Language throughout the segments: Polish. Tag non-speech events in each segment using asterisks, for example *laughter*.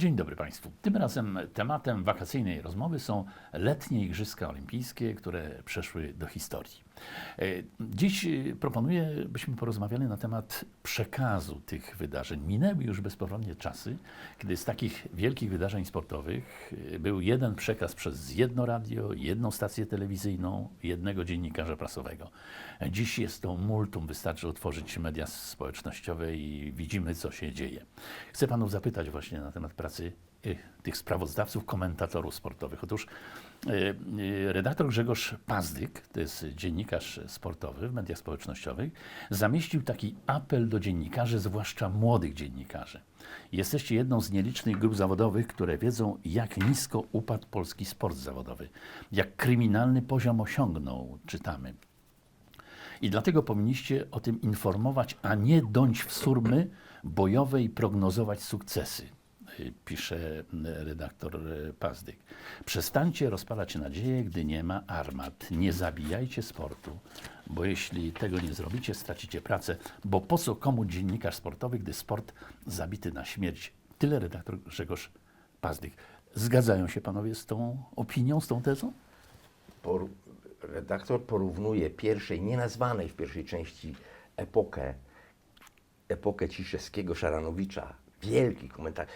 Dzień dobry Państwu. Tym razem tematem wakacyjnej rozmowy są letnie Igrzyska Olimpijskie, które przeszły do historii. E, Dziś e, proponuję, byśmy porozmawiali na temat przekazu tych wydarzeń. Minęły już bezpowrotnie czasy, kiedy z takich wielkich wydarzeń sportowych e, był jeden przekaz przez jedno radio, jedną stację telewizyjną, jednego dziennikarza prasowego. Dziś jest to multum, wystarczy otworzyć media społecznościowe i widzimy, co się dzieje. Chcę Panów zapytać właśnie na temat pracy y, tych sprawozdawców, komentatorów sportowych. Otóż y, y, redaktor Grzegorz Pazdyk, to jest dziennikarz sportowy w mediach społecznościowych, zamieścił taki apel do dziennikarzy, zwłaszcza młodych dziennikarzy. Jesteście jedną z nielicznych grup zawodowych, które wiedzą, jak nisko upadł polski sport zawodowy, jak kryminalny poziom osiągnął, czytamy. I dlatego powinniście o tym informować, a nie dąć w surmy bojowe i prognozować sukcesy, pisze redaktor y, Pazdyk. Przestańcie rozpalać nadzieję, gdy nie ma armat. Nie zabijajcie sportu, bo jeśli tego nie zrobicie, stracicie pracę. Bo po co komu dziennikarz sportowy, gdy sport zabity na śmierć? Tyle redaktor Grzegorz Pazdyk. Zgadzają się panowie z tą opinią, z tą tezą? Por, redaktor porównuje pierwszej, nienazwanej w pierwszej części epokę, epokę Ciszewskiego, Szaranowicza, wielki komentarz,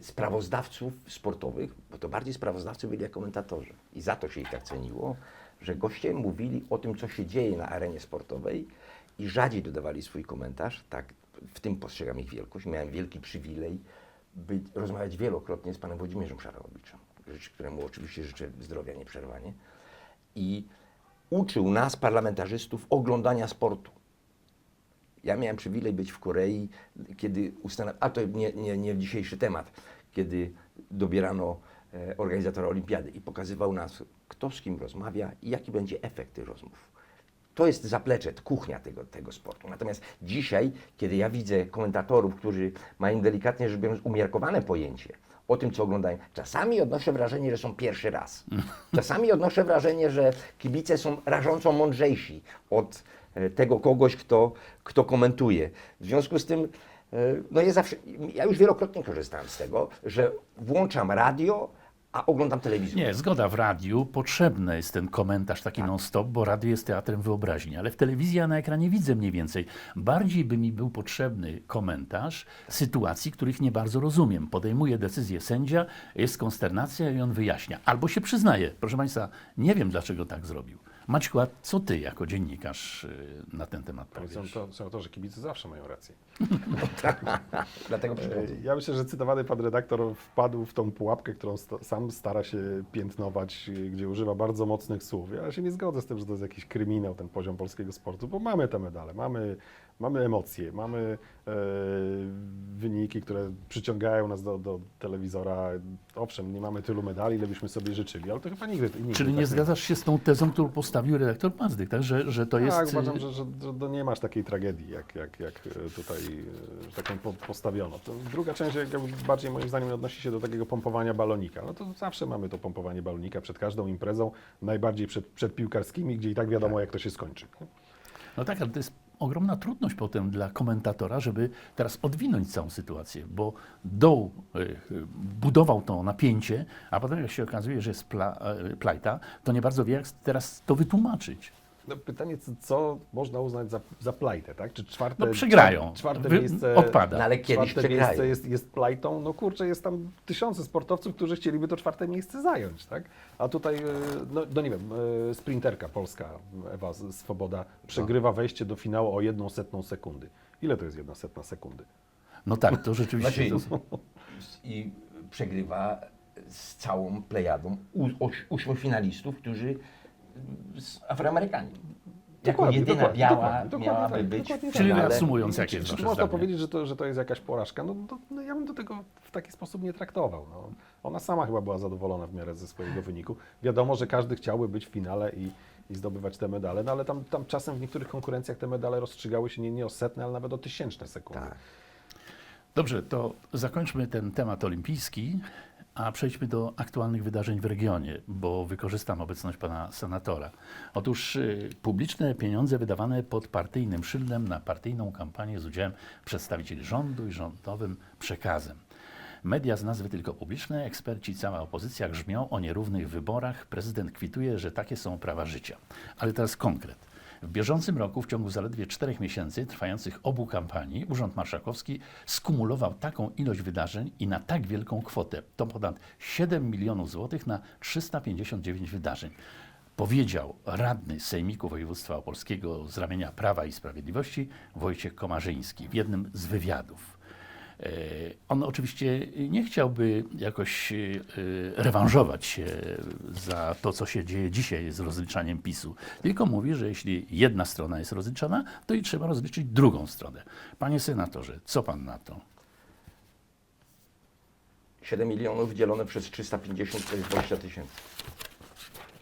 sprawozdawców sportowych, bo to bardziej sprawozdawcy byli jak komentatorzy. I za to się ich tak ceniło, że goście mówili o tym, co się dzieje na arenie sportowej i rzadziej dodawali swój komentarz. Tak, w tym postrzegam ich wielkość. Miałem wielki przywilej być, rozmawiać wielokrotnie z panem Włodzimierzem Szaranowiczem, życz- któremu oczywiście życzę zdrowia nieprzerwanie i uczył nas, parlamentarzystów, oglądania sportu. Ja miałem przywilej być w Korei, kiedy ustanowiono, a to nie, nie, nie dzisiejszy temat, kiedy dobierano e, organizatora olimpiady i pokazywał nas, kto z kim rozmawia i jaki będzie efekt tych rozmów. To jest zaplecze, kuchnia tego, tego sportu. Natomiast dzisiaj, kiedy ja widzę komentatorów, którzy mają delikatnie rzecz biorąc umiarkowane pojęcie o tym, co oglądają, czasami odnoszę wrażenie, że są pierwszy raz. *laughs* Czasami odnoszę wrażenie, że kibice są rażąco mądrzejsi od tego kogoś, kto, kto komentuje. W związku z tym, e, no ja zawsze, ja już wielokrotnie korzystałem z tego, że włączam radio, a oglądam telewizję. Nie, zgoda. W radiu potrzebny jest ten komentarz taki non-stop, bo radio jest teatrem wyobraźni, ale w telewizji ja na ekranie widzę mniej więcej. Bardziej by mi był potrzebny komentarz sytuacji, których nie bardzo rozumiem. Podejmuje decyzję sędzia, jest konsternacja i on wyjaśnia. Albo się przyznaje. Proszę Państwa, nie wiem dlaczego tak zrobił. Maćku, a co Ty jako dziennikarz y, na ten temat Są powiesz? to, są to, że kibice zawsze mają rację. *laughs* Dlatego przychodzę. E, Ja myślę, że cytowany pan redaktor wpadł w tą pułapkę, którą sta, sam stara się piętnować, y, gdzie używa bardzo mocnych słów. Ja się nie zgodzę z tym, że to jest jakiś kryminał, ten poziom polskiego sportu, bo mamy te medale, mamy, mamy emocje, mamy e, wyniki, które przyciągają nas do, do telewizora. Owszem, nie mamy tylu medali, ile byśmy sobie życzyli, ale to chyba nigdy, nigdy Czyli tak nie zgadzasz się z tą tezą, którą postawił redaktor Pazdyk, tak? Że, że to jest... Tak, y, uważam, że, że, że nie masz takiej tragedii, jak, jak, jak e, tutaj e, że tak po- postawiono. To druga część bardziej moim zdaniem odnosi się do takiego pompowania balonika. No to zawsze mamy to pompowanie balonika przed każdą imprezą, najbardziej przed, przed piłkarskimi, gdzie i tak wiadomo, jak to się skończy. No tak, ale to jest ogromna trudność potem dla komentatora, żeby teraz odwinąć całą sytuację, bo doł y, budował to napięcie, a potem jak się okazuje, że jest pla, y, plajta, to nie bardzo wie, jak teraz to wytłumaczyć. No pytanie, co, co można uznać za, za plajtę, tak? Czy czwarte, No przegrają, czwarte Wy- miejsce... odpada. No ale kiedyś czwarte przegrają. miejsce jest, jest plajtą, no kurczę, jest tam tysiące sportowców, którzy chcieliby to czwarte miejsce zająć, tak? A tutaj, e, no, no nie wiem, e, sprinterka polska, Ewa Swoboda, przegrywa wejście do finału o jedną setną sekundy. Ile to jest jedna setna sekundy? No tak, to rzeczywiście... Znaczy, I przegrywa z całą plejadą ośmiu finalistów, którzy Afroamerykanie. Jako Dokładnie, jedyna dokładnie, biała dokładnie, dokładnie miałaby tak, być tak. Czyli reasumując, jakie Czy, jest czy można zdanie? powiedzieć, że to, że to jest jakaś porażka? No, to, no ja bym do tego w taki sposób nie traktował. No. Ona sama chyba była zadowolona w miarę ze swojego wyniku. Wiadomo, że każdy chciałby być w finale i, i zdobywać te medale, no ale tam, tam czasem w niektórych konkurencjach te medale rozstrzygały się nie, nie o setne, ale nawet o tysięczne sekundy. Tak. Dobrze, to zakończmy ten temat olimpijski, a przejdźmy do aktualnych wydarzeń w regionie, bo wykorzystam obecność pana senatora. Otóż y, publiczne pieniądze wydawane pod partyjnym szyldem na partyjną kampanię z udziałem przedstawicieli rządu i rządowym przekazem. Media z nazwy tylko publiczne, eksperci, cała opozycja grzmią o nierównych wyborach. Prezydent kwituje, że takie są prawa życia. Ale teraz konkret. W bieżącym roku, w ciągu zaledwie czterech miesięcy trwających obu kampanii, Urząd Marszałkowski skumulował taką ilość wydarzeń i na tak wielką kwotę. To ponad 7 milionów złotych na 359 wydarzeń. Powiedział radny Sejmiku Województwa Opolskiego z ramienia Prawa i Sprawiedliwości Wojciech Komarzyński w jednym z wywiadów. E, On oczywiście nie chciałby jakoś e, rewanżować się za to, co się dzieje dzisiaj z rozliczaniem PiSu, tylko mówi, że jeśli jedna strona jest rozliczana, to i trzeba rozliczyć drugą stronę. Panie senatorze, co pan na to? 7 milionów dzielone przez 350 to jest 20 tysięcy.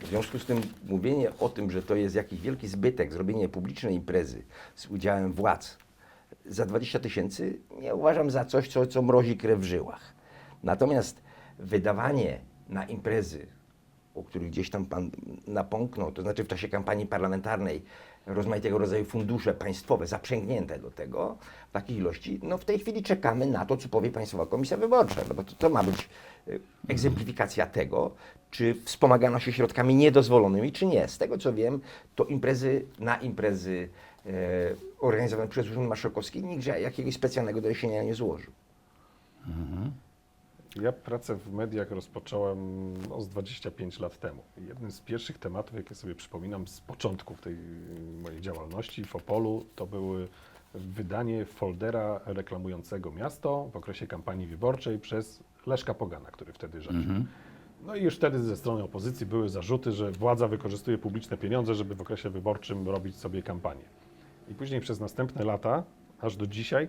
W związku z tym mówienie o tym, że to jest jakiś wielki zbytek, zrobienie publicznej imprezy z udziałem władz za 20 tysięcy nie uważam za coś, co, co mrozi krew w żyłach. Natomiast wydawanie na imprezy, o których gdzieś tam pan napomknął, to znaczy w czasie kampanii parlamentarnej rozmaitego rodzaju fundusze państwowe zaprzęgnięte do tego w takiej ilości, no w tej chwili czekamy na to, co powie Państwowa Komisja Wyborcza, no bo to, to ma być y, egzemplifikacja tego, czy wspomagano się środkami niedozwolonymi, czy nie. Z tego co wiem, to imprezy na imprezy e, organizowane przez Urząd Marszałkowski nikt jakiegoś specjalnego doniesienia nie złożył. Ja pracę w mediach rozpocząłem no, z 25 lat temu. Jednym z pierwszych tematów, jakie sobie przypominam z początków tej mojej działalności w Opolu, to były wydanie foldera reklamującego miasto w okresie kampanii wyborczej przez Leszka Pogana, który wtedy rządził. No i już wtedy ze strony opozycji były zarzuty, że władza wykorzystuje publiczne pieniądze, żeby w okresie wyborczym robić sobie kampanię. I później przez następne lata, aż do dzisiaj,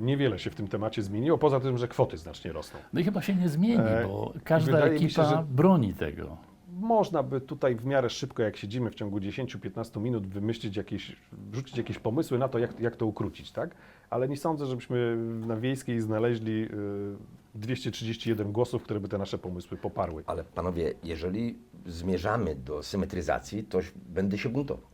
niewiele się w tym temacie zmieniło, poza tym, że kwoty znacznie rosną. No i chyba się nie zmieni, E, bo każda wydaje mi się, ekipa że- broni tego. Można by tutaj w miarę szybko, jak siedzimy w ciągu 10-15 minut, wymyślić jakieś, wrzucić jakieś pomysły na to, jak, jak to ukrócić, tak? Ale nie sądzę, żebyśmy na Wiejskiej znaleźli y, 231 głosów, które by te nasze pomysły poparły. Ale panowie, jeżeli zmierzamy do symetryzacji, to będę się buntował.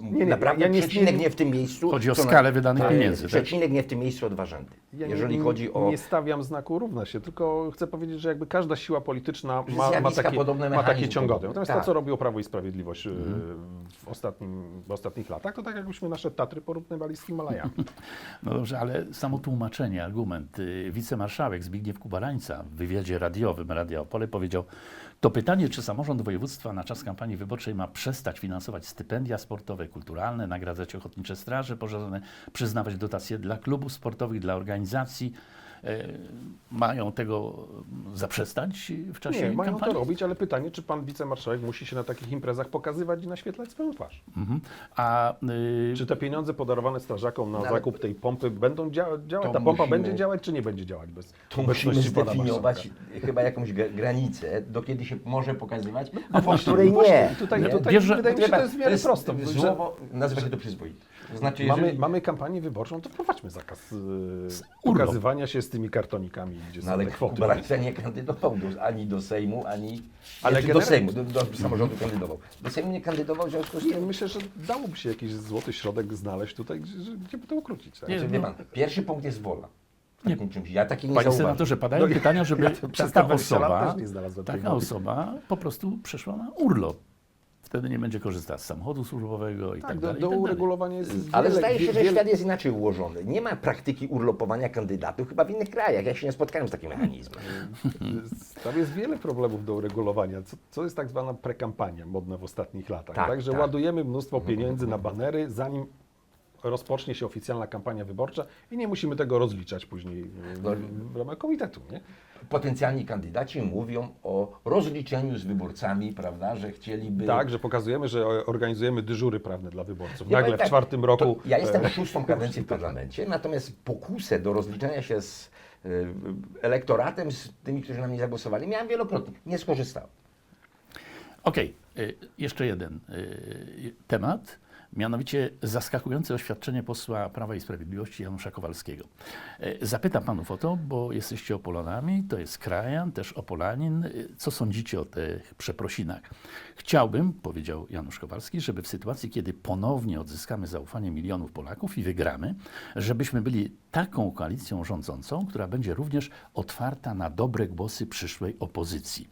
Nie, nie, Naprawdę ja nie- przecinek nie- nie w tym miejscu. Chodzi o co skalę wydanych tak, pieniędzy, tak? Przecinek nie w tym miejscu o dwa rzędy. Ja jeżeli nie, chodzi o... Nie stawiam znaku równa się, tylko chcę powiedzieć, że jakby każda siła polityczna ma, ma, Zjawiska takie, podobne, ma takie mechanizm ciągoty. podobny. Natomiast Tak. to, co robiło Prawo i Sprawiedliwość y, w, ostatnim, w ostatnich latach, to tak jakbyśmy nasze Tatry porównywali z Himalajami. *laughs* No dobrze, ale samo tłumaczenie, argument. y, Wicemarszałek Zbigniew Kubarańca w wywiadzie radiowym Radia Opole powiedział, to pytanie, czy samorząd województwa na czas kampanii wyborczej ma przestać finansować stypendia sportowe, kulturalne, nagradzać ochotnicze straże pożarne, przyznawać dotacje dla klubów sportowych, dla organizacji. E, mają tego zaprzestać w czasie Nie, mają to robić, ale pytanie, czy pan wicemarszałek musi się na takich imprezach pokazywać i naświetlać swoją twarz? Mhm. A y, Czy te pieniądze podarowane strażakom na ale- zakup tej pompy będą dzia- działać? To Ta pompa musimy- będzie działać, czy nie będzie działać bez Tu musimy zdefiniować chyba jakąś gra- granicę, do kiedy się może pokazywać, No a po której nie. Tutaj, Nie, tutaj wiesz, że- wydaje mi się, że to jest w miarę prosto. że- Słowo, nazywa się to przyzwoite. To znaczy, Mamy, jeżeli, mamy kampanię wyborczą, to wprowadźmy zakaz yy, urlop. pokazywania się z tymi kartonikami, gdzie no są ale te kwoty. Kubaranca nie kandydował do, ani do Sejmu, ani Ale ale do genera- Sejmu, do, do samorządu kandydował. Do Sejmu nie kandydował, w związku z Nie, tym myślę, że dałoby się jakiś złoty środek znaleźć tutaj, gdzie, gdzie by to ukrócić. Tak? Nie, Znaczy, wie pan, pierwszy punkt jest wola. Czymś. Ja takiej nie Panie zauważam. senatorze, padają No, pytania, żeby ja taka te 20 lat osoba, nie taka osoba po prostu przeszła na urlop. Wtedy nie będzie korzystać z samochodu służbowego i tak, Tak, do, dalej. do tak dalej. uregulowania jest Ale zdaje się, że wiele- świat jest inaczej ułożony. Nie ma praktyki urlopowania kandydatów chyba w innych krajach. Ja się nie spotkałem z takim mechanizmem. *laughs* Tam jest wiele problemów do uregulowania. Co, co jest tak zwana prekampania modna w ostatnich latach? Tak, Także tak. ładujemy mnóstwo pieniędzy na banery, zanim rozpocznie się oficjalna kampania wyborcza i nie musimy tego rozliczać później w, w ramach komitetu. Nie? Potencjalni kandydaci mówią o rozliczeniu z wyborcami, prawda, że chcieliby... Tak, że pokazujemy, że organizujemy dyżury prawne dla wyborców. Ja Nagle w tak, czwartym roku. Ja jestem e, szóstą kadencję w *laughs* parlamencie, natomiast pokusę do rozliczenia się z e, elektoratem, z tymi, którzy na mnie zagłosowali, miałem wielokrotnie. Nie skorzystałem. Okej, y, jeszcze jeden y, temat. Mianowicie zaskakujące oświadczenie posła Prawa i Sprawiedliwości Janusza Kowalskiego. E, Zapytam panów o to, bo jesteście Opolanami, to jest krajan, też Opolanin. E, Co sądzicie o tych przeprosinach? Chciałbym, powiedział Janusz Kowalski, żeby w sytuacji, kiedy ponownie odzyskamy zaufanie milionów Polaków i wygramy, żebyśmy byli taką koalicją rządzącą, która będzie również otwarta na dobre głosy przyszłej opozycji,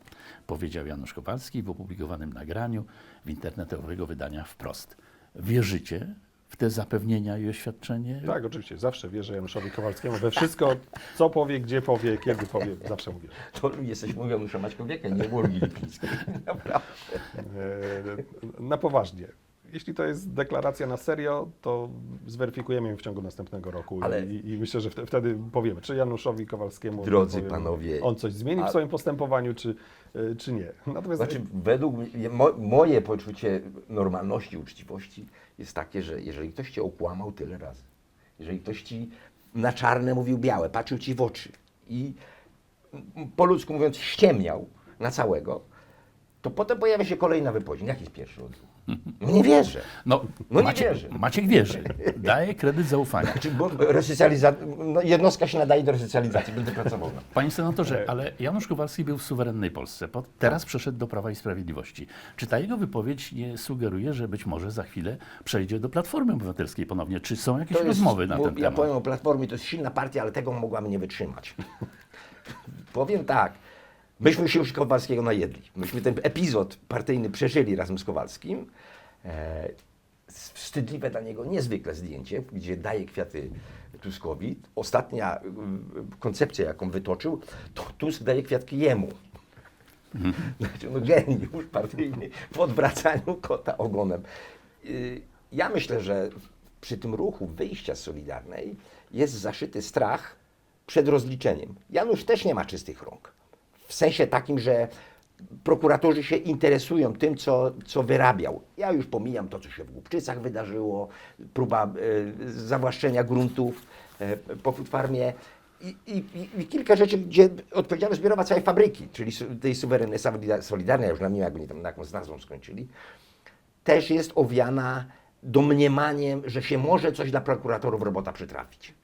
powiedział Janusz Kowalski w opublikowanym nagraniu w internetowego wydania wprost. Wierzycie w te zapewnienia i oświadczenie? Tak, oczywiście, zawsze wierzę Januszowi Kowalskiemu we wszystko, co powie, gdzie powie, kiedy powie, zawsze mówię. To jesteś mówią Janusza Maćkowieka, nie Olgi Lipińskiej. Naprawdę. Na poważnie. Jeśli to jest deklaracja na serio, to zweryfikujemy ją w ciągu następnego roku Ale- i, i myślę, że wte- wtedy powiemy, czy Januszowi Kowalskiemu Drodzy powiemy, panowie, on coś zmieni a- w swoim postępowaniu, czy, e, czy nie. Natomiast Znaczy, według mnie, mo, moje poczucie normalności, uczciwości jest takie, że jeżeli ktoś cię okłamał tyle razy, jeżeli ktoś ci na czarne mówił białe, patrzył ci w oczy i po ludzku mówiąc ściemniał na całego, to potem pojawia się kolejna wypowiedź. Jaki jest pierwszy odruch? No nie wierzę. No, No nie Maciek, wierzę. Maciek wierzy. Daje kredyt zaufania. Znaczy, bo resocjaliza... no, jednostka się nadaje do resocjalizacji, będę pracował. na- Panie senatorze, ale Janusz Kowalski był w suwerennej Polsce. Po- Teraz przeszedł do Prawa i Sprawiedliwości. Czy ta jego wypowiedź nie sugeruje, że być może za chwilę przejdzie do Platformy Obywatelskiej ponownie? Czy są jakieś jest- rozmowy na bo ten Ja temat? powiem o Platformie, to jest silna partia, ale tego mogłaby nie wytrzymać. *laughs* powiem tak, myśmy się już Kowalskiego najedli. Myśmy ten epizod partyjny przeżyli razem z Kowalskim. E, wstydliwe dla niego niezwykle zdjęcie, gdzie daje kwiaty Tuskowi. Ostatnia y, koncepcja, jaką wytoczył, to Tusk daje kwiatki jemu. Znaczy, no geniusz partyjny w odwracaniu kota ogonem. Y, Ja myślę, że przy tym ruchu wyjścia z Solidarnej jest zaszyty strach przed rozliczeniem. Janusz też nie ma czystych rąk. W sensie takim, że prokuratorzy się interesują tym, co, co wyrabiał. Ja już pomijam to, co się w Głupczycach wydarzyło, próba e, zawłaszczenia gruntów e, po Food Farmie i, i, i- kilka rzeczy, gdzie odpowiedzialność zbiorowa całej fabryki, czyli tej suwerennej, solidar- solidarnej, ja już nam nie wiem, jak oni tam na jaką z nazwą skończyli, też jest owiana domniemaniem, że się może coś dla prokuratorów robota przytrafić.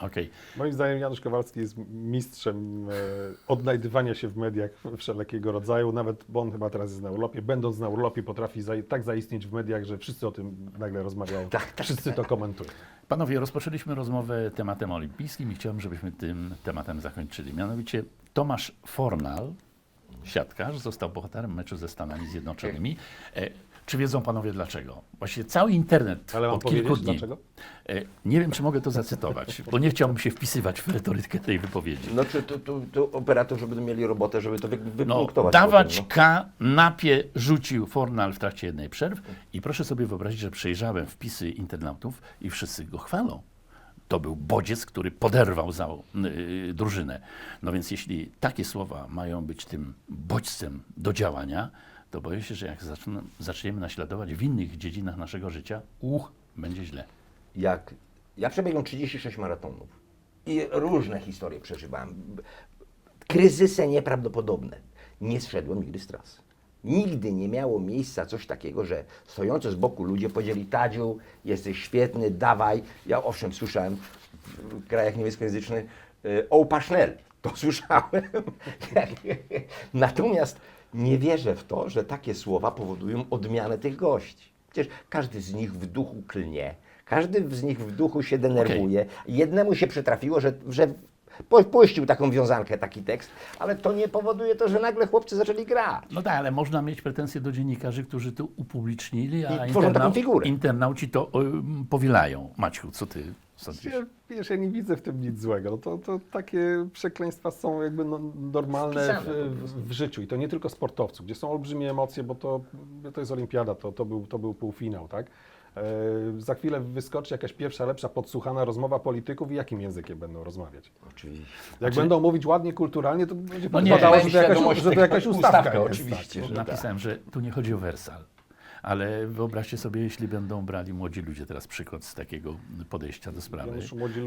Okej. Moim zdaniem Janusz Kowalski jest mistrzem e, odnajdywania się w mediach wszelkiego rodzaju, nawet, bo on chyba teraz jest na urlopie, będąc na urlopie potrafi tak zaistnieć w mediach, że wszyscy o tym nagle rozmawiają, Tak, tak, wszyscy to komentują. Panowie, rozpoczęliśmy rozmowę tematem olimpijskim i chciałbym, żebyśmy tym tematem zakończyli. Mianowicie Tomasz Fornal, siatkarz, został bohaterem meczu ze Stanami Zjednoczonymi. E, czy wiedzą panowie dlaczego? Właściwie cały internet Ale mam od kilku dni. dlaczego? E, nie wiem, czy mogę to zacytować, bo nie chciałbym się wpisywać w retorykę tej wypowiedzi. No czy tu, tu, tu operatorzy będą mieli robotę, żeby to wy, No, wypunktować. dawać potem, kanapie rzucił Fornal w trakcie jednej przerw i proszę sobie wyobrazić, że przejrzałem wpisy internautów i wszyscy go chwalą. To był bodziec, który poderwał za y, drużynę. No więc jeśli takie słowa mają być tym bodźcem do działania, to boję się, że jak zaczną, zaczniemy naśladować w innych dziedzinach naszego życia, uch, będzie źle. jak ja przebiegłem 36 maratonów i różne historie przeżywałem. Kryzysy nieprawdopodobne. Nie zszedłem nigdy z trasy. Nigdy nie miało miejsca coś takiego, że stojący z boku ludzie powiedzieli Tadziu, jesteś świetny, dawaj. Ja owszem słyszałem w krajach niemieckojęzycznych y, o pasznel. To *laughs* słyszałem. Natomiast *laughs* nie wierzę w to, że takie słowa powodują odmianę tych gości. Przecież każdy z nich w duchu klnie, każdy z nich w duchu się denerwuje. Jednemu się przytrafiło, że, że pu- puścił taką wiązankę, taki tekst, ale to nie powoduje to, że nagle chłopcy zaczęli grać. No tak, ale można mieć pretensje do dziennikarzy, którzy to upublicznili, a I tworzą taką figurę. internauci to y, powielają. Maćku, co ty sądzisz? Ja, wiesz, ja nie widzę w tym nic złego. No to, to takie przekleństwa są jakby no, normalne w, w, w życiu i to nie tylko sportowców, gdzie są olbrzymie emocje, bo to, to jest olimpiada, to, to, był, to był półfinał, tak? E, za chwilę wyskoczy jakaś pierwsza, lepsza, podsłuchana rozmowa polityków i jakim językiem będą rozmawiać. Oczywiście. Jak będą mówić ładnie, kulturalnie, to będzie No nie, mamy że to jakaś, że to jakaś ustawka, ustawka jest, oczywiście, tak. że- Napisałem, że tu nie chodzi o wersal. Ale wyobraźcie sobie, jeśli będą brali młodzi ludzie teraz przykład z takiego podejścia do sprawy,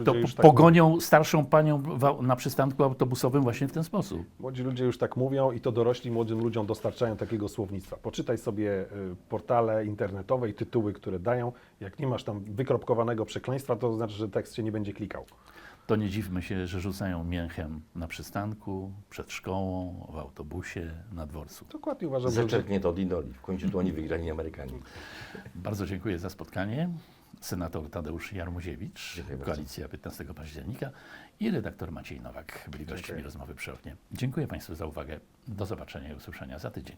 to tak pogonią starszą panią na przystanku autobusowym właśnie w ten sposób. Młodzi ludzie już tak mówią i to dorośli młodym ludziom dostarczają takiego słownictwa. Poczytaj sobie y, portale internetowe i tytuły, które dają. Jak nie masz tam wykropkowanego przekleństwa, to znaczy, że tekst się nie będzie klikał. To nie dziwmy się, że rzucają mięchem na przystanku, przed szkołą, w autobusie, na dworcu. Dokładnie uważam, że Zaczerpnie to od idoli. W końcu to oni wygrali, nie Amerykanie. Bardzo dziękuję za spotkanie. Senator Tadeusz Jarmuziewicz, Dziękuję bardzo. Koalicja 15 października i redaktor Maciej Nowak byli gośćmi rozmowy przy oknie. Dziękuję Państwu za uwagę. Do zobaczenia i usłyszenia za tydzień.